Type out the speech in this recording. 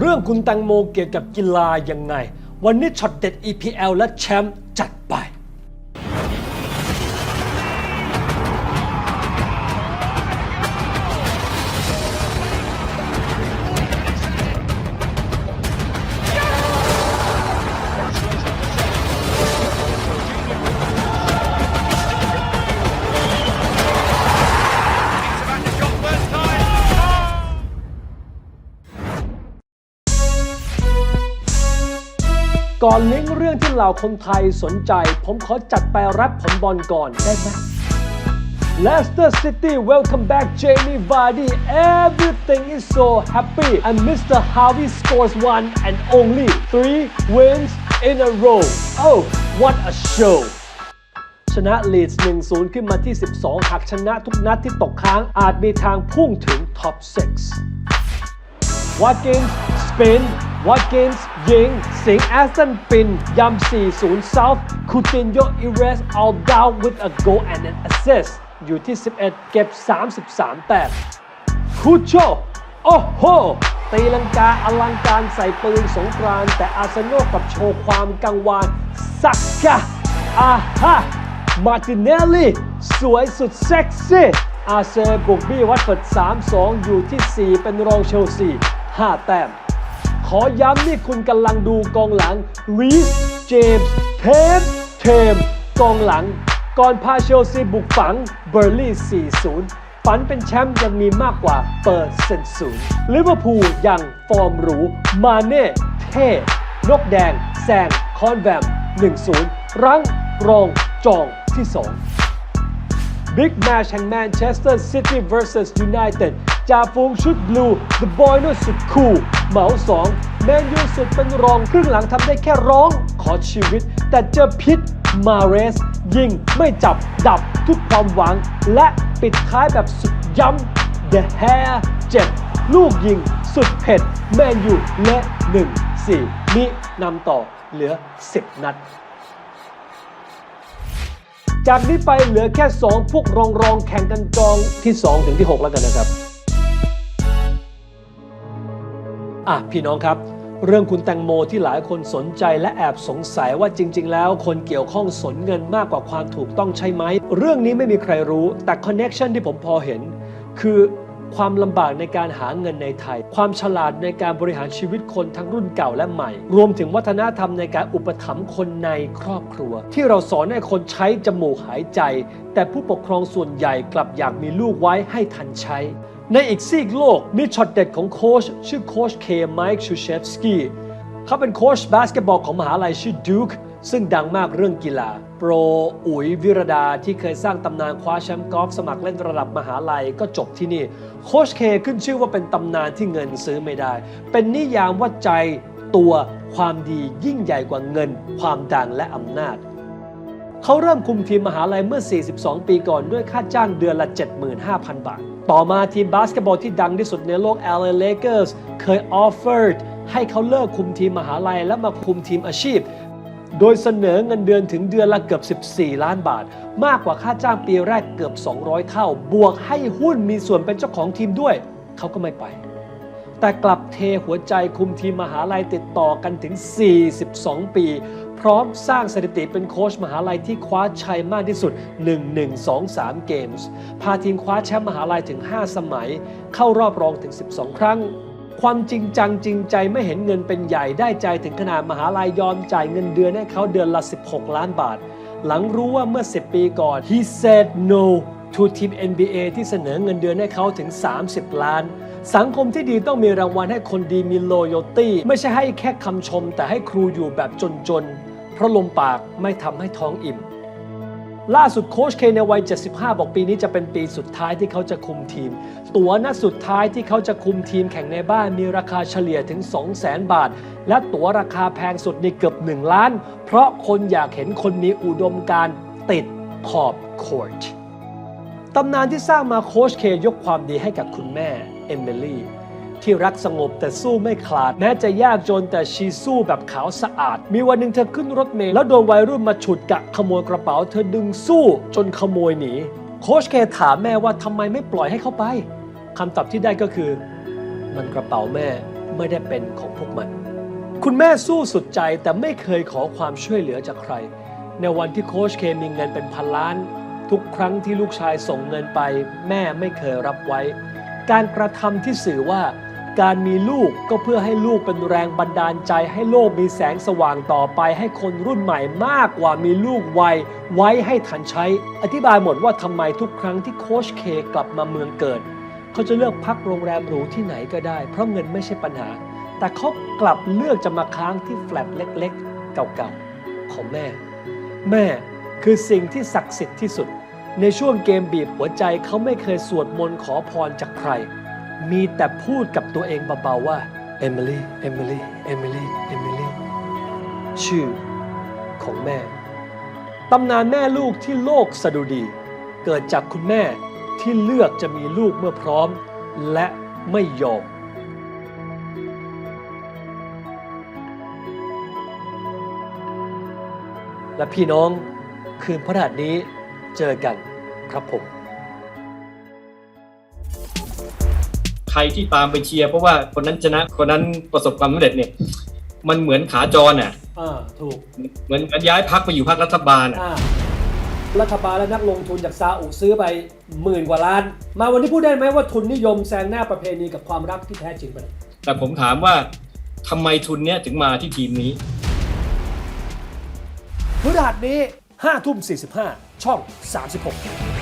เรื่องคุณแตงโมเกี่ยวกับกีฬายังไง วันนี้ช็อตเด็ด EPL และแชมป์จัดไป ก่อนลิงก์เรื่องที่เหล่าคนไทยสนใจ ผมขอจัดไปรับผลบอลก่อนได้ไหม Leicester City welcome back Jamie Vardy everything is so happy and Mr. Harvey scores one and only three wins in a row oh what a show ชนะลีดส์1-0 ขึ้นมาที่ 12 หากชนะทุกนัดที่ตกค้างอาจมีทางพุ่งถึงท็อป6วัตกินส์สปิน วัตกินส์ยิง สิงแอสตันปินยำ4-0 South คูตินโยอิเรส all down with a goal and an assist อยู่ที่ 11 เก็บ 33 แต้มคูโชโอ้โห ตีลังกาอลังการใส่ปืนสงกรานต์แต่อาร์เซนอลกลับโชว์ความกังวานสักกะอาฮะมาร์ติเนลลี่ สวยสุดเซ็กซี่อาเซบุกบี้วัดเปิด 3-2 อยู่ที่ 4 เป็นรองเชลซี 5 แต้ม ขอย้ำนี่คุณกำลังดูกองหลังรีสเจมส์เทมเทมกองหลัง ก่อนพาเชลซีบุกฝังเบอร์ลี่ 4-0 ฝันเป็นแชมป์ยังมีมากกว่าเปอร์เซ็นต์ศูนย์ลิเวอร์พูลยังฟอร์มหรู มาเน่เท่นกแดง แซง คอนแวม 1-0 รั้งรองจองที่2บิ๊กแมชแห่งแมนเชสเตอร์ซิตี้ vs United จ่าฝูงชุดบลู The Boy น่สุดคูลเหมาสองแมนยูสุดเป็นรองครึ่งหลังทำได้แค่ร้องขอชีวิต แต่เจอพิษมาเรส ยิงไม่จับดับทุกความหวัง และปิดท้ายแบบสุดย้ำ The Hair เจ็บลูกยิงสุดเผ็ด แมนยูและ 1-4มินำต่อเหลือ 10 นัดจากนี้ไปเหลือแค่ 2 พวกรองรองแข่งกันจองที่ 2 ถึงที่ 6 แล้วกันนะครับ อะพี่น้องครับ เรื่องคุณแตงโมที่หลายคนสนใจและแอบสงสัยว่าจริง ๆ แล้ว คนเกี่ยวข้องสนเงินมากกว่าความถูกต้องใช่ไหม เรื่องนี้ไม่มีใครรู้แต่คอนเน็ชันที่ผมพอเห็น คือความลำบากในการหาเงินในไทย ความฉลาดในการบริหารชีวิตคนทั้งรุ่นเก่าและใหม่ รวมถึงวัฒนธรรมในการอุปถัมภ์คนในครอบครัว ที่เราสอนให้คนใช้จมูกหายใจ แต่ผู้ปกครองส่วนใหญ่กลับอยากมีลูกไว้ให้ทันใช้ ในอีกซีกโลกมีช็อตเด็ดของโค้ชชื่อโค้ชเคไมค์ชูเชฟสกี้เขาเป็นโค้ชบาสเกตบอลของมหาลัยชื่อดูคซึ่งดังมากเรื่องกีฬา โปรอุ๋ยวิรดาที่เคยสร้างตำนานคว้าแชมป์กอล์ฟสมัครเล่นระดับมหาลัยก็จบที่นี่ โค้ชเคขึ้นชื่อว่าเป็นตำนานที่เงินซื้อไม่ได้ เป็นนิยามว่าใจตัวความดียิ่งใหญ่กว่าเงิน ความดังและอำนาจ เขาเริ่มคุมทีมมหาลัยเมื่อ 42 ปีก่อนด้วยค่าจ้างเดือนละ 75,000 บาท ต่อมาทีมบาสเกตบอลที่ดังที่สุดในโลก LA Lakers เคย offered ให้เขาเลิกคุมทีมมหาลัยและมาคุมทีมอาชีพ โดยเสนอเงินเดือนถึงเดือนละเกือบ 14 ล้านบาท มากกว่าค่าจ้างปีแรกเกือบ 200 เท่า บวกให้หุ้นมีส่วนเป็นเจ้าของทีมด้วย เขาก็ไม่ไป แต่กลับเทหัวใจคุมทีมมหาลัยติดต่อกันถึง 42 ปี พร้อมสร้างสถิติเป็นโค้ชมหาลัยที่คว้าชัยมากที่สุด 1-1-2-3 เกมส์ พาทีมคว้าแชมป์มหาลัยถึง 5 สมัย เข้ารอบรองถึง 12 ครั้ง ความจริงจังจริงใจไม่เห็นเงินเป็นใหญ่ได้ใจถึงขนาดมหาลัยยอมจ่ายเงินเดือนให้เขาเดือนละ 16 ล้านบาท หลังรู้ว่าเมื่อ 10 ปีก่อน he said no to ทีม NBA ที่เสนอเงินเดือนให้เขาถึง 30 ล้าน สังคมที่ดีต้องมีรางวัลให้คนดีมี loyalty ไม่ใช่ให้แค่คำชมแต่ให้ครูอยู่แบบจนๆ เพราะลมปากไม่ทำให้ท้องอิ่ม ล่าสุดโค้ชเคในวัย 75 บอกปีนี้จะเป็นปีสุดท้ายที่เขาจะคุมทีม ตั๋วนัดสุดท้ายที่เขาจะคุมทีมแข่งในบ้านมีราคาเฉลี่ยถึง 200,000 บาท และตั๋วราคาแพงสุดนี่เกือบ 1 ล้าน เพราะคนอยากเห็นคนมีอุดมการติดขอบคอร์ตตำนานที่สร้างมาโค้ชเคยกความดีให้กับคุณแม่เอมิลี่ ที่รักสงบแต่สู้ไม่ขลาด แม้จะยากจนแต่ชีสู้แบบขาวสะอาด มีวันหนึ่งเธอขึ้นรถเมล์แล้วโดนวัยรุ่นมาฉุดกะขโมยกระเป๋า เธอดึงสู้จนขโมยหนีโค้ชเคถามแม่ว่าทำไมไม่ปล่อยให้เขาไปคำตอบที่ได้ก็คือ มันกระเป๋าแม่ไม่ได้เป็นของพวกมัน คุณแม่สู้สุดใจแต่ไม่เคยขอความช่วยเหลือจากใคร ในวันที่โค้ชเคมีเงินเป็นพันล้าน ทุกครั้งที่ลูกชายส่งเงินไป แม่ไม่เคยรับไว้ การกระทำที่สื่อว่า การมีลูกก็เพื่อให้ลูกเป็นแรงบันดาลใจ ให้โลกมีแสงสว่างต่อไป ให้คนรุ่นใหม่มากกว่ามีลูกวัยไว้ให้ทันใช้ อธิบายหมดว่าทำไมทุกครั้งที่โค้ชเคกลับมาเมืองเกิด เขาจะเลือกพักโรงแรมหรูที่ไหนก็ได้ เพราะเงินไม่ใช่ปัญหา แต่เขากลับเลือกจะมาค้างที่แฟลตเล็กๆ เก่าๆของแม่ แม่คือสิ่งที่ศักดิ์สิทธิ์ที่สุด ในช่วงเกมบีบหัวใจเขาไม่เคยสวดมนต์ขอพรจากใคร มีแต่พูดกับตัวเองเบาๆว่าเอมิลี่เอมิลี่เอมิลี่เอมิลี่ชื่อของแม่ ตำนานแม่ลูกที่โลกสะดุดี เกิดจากคุณแม่ที่เลือกจะมีลูกเมื่อพร้อม และไม่ยอมและพี่น้องคืนพระหัสนี้เจอกันครับผม รที่ตามไปเชียร์เพราะว่าคนนั้นชนะคนนั้นประสบความสำเร็จเนี่ย มันเหมือนขาจรอะอ่าถูกเหมือนย้ายพักไปอยู่พักรัฐบาลอะ อ่ารัฐบาลและนักลงทุนจากซาอุซื้อไปหมื่นกว่าล้าน มาวันนี้พูดได้ไหมว่าทุนนิยมแซงหน้าประเพณีกับความรักที่แท้จริงไปเลยแต่ผมถามว่าทำไมทุนเนี้ยถึงมาที่ทีมนี้ พฤหัสนี้5ทุ่ม45 ช่อง 36